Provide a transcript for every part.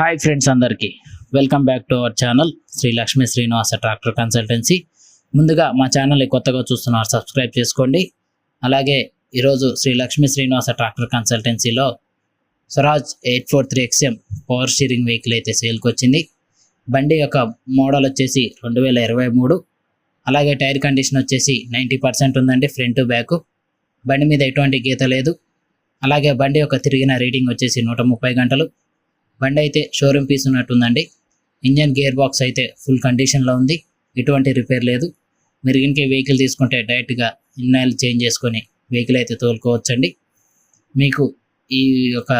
Hi friends అందరికీ welcome back to our channel Shri Lakshmi Srinivasa tractor consultancy ముందుగా మా channel కొత్తగా చూస్తున్నారు సబ్స్క్రైబ్ చేసుకోండి అలాగే ఈరోజు Shri Lakshmi Srinivasa tractor కన్సల్టెన్సీలో Swaraj eight four three XM power steering vehicle అయితే సేల్కి వచ్చింది బండి యొక్క మోడల్ వచ్చేసి రెండు వేల ఇరవై మూడు అలాగే టైర్ కండిషన్ వచ్చేసి నైంటీ పర్సెంట్ ఉందండి ఫ్రంట్ బ్యాక్ బండి మీద ఎటువంటి గీత లేదు అలాగే బండి యొక్క తిరిగిన రీడింగ్ వచ్చేసి నూట ముప్పై గంటలు బండి అయితే షోరూమ్ పీస్ ఉన్నట్టుందండి ఇంజన్ గేర్ బాక్స్ అయితే ఫుల్ కండిషన్లో ఉంది ఎటువంటి రిపేర్ లేదు మీరు ఇంకే వెహికల్ తీసుకుంటే డైరెక్ట్గా ఇన్నాయిల్ చేంజ్ చేసుకొని వెహికల్ అయితే తోలుకోవచ్చండి మీకు ఈ యొక్క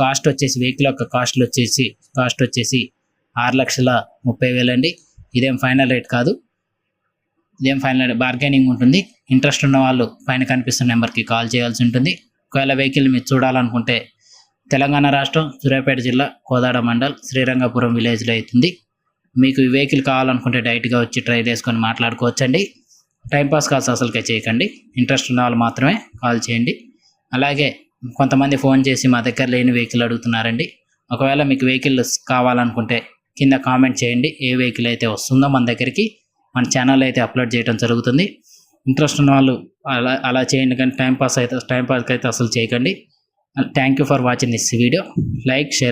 కాస్ట్ వచ్చేసి వెహికల్ యొక్క కాస్ట్లు వచ్చేసి కాస్ట్ వచ్చేసి ఆరు లక్షల ముప్పై వేలండి ఇదేం ఫైనల్ రేట్ కాదు ఇదేం ఫైనల్ బార్గెనింగ్ ఉంటుంది ఇంట్రెస్ట్ ఉన్న వాళ్ళు పైన కనిపిస్తున్న నెంబర్కి కాల్ చేయాల్సి ఉంటుంది ఒకవేళ వెహికల్ మీరు చూడాలనుకుంటే తెలంగాణ రాష్ట్రం సూర్యాపేట జిల్లా కోదాడ మండల్ శ్రీరంగపురం విలేజ్లో అవుతుంది మీకు ఈ వెహికల్ కావాలనుకుంటే డైరెక్ట్గా వచ్చి ట్రై చేసుకొని మాట్లాడుకోవచ్చండి టైంపాస్ కాల్స్ అసలుకే చేయకండి ఇంట్రెస్ట్ ఉన్న వాళ్ళు మాత్రమే కాల్ చేయండి అలాగే కొంతమంది ఫోన్ చేసి మా దగ్గర లేని వెహికల్ అడుగుతున్నారండి ఒకవేళ మీకు వెహికల్ కావాలనుకుంటే కింద కామెంట్ చేయండి ఏ వెహికల్ అయితే వస్తుందో మన దగ్గరికి మన ఛానల్ అయితే అప్లోడ్ చేయడం జరుగుతుంది ఇంట్రెస్ట్ ఉన్న వాళ్ళు అలా అలా చేయండి కానీ టైంపాస్ అయితే టైంపాస్కి అయితే అసలు చేయకండి Thank you for watching this video. Like, share.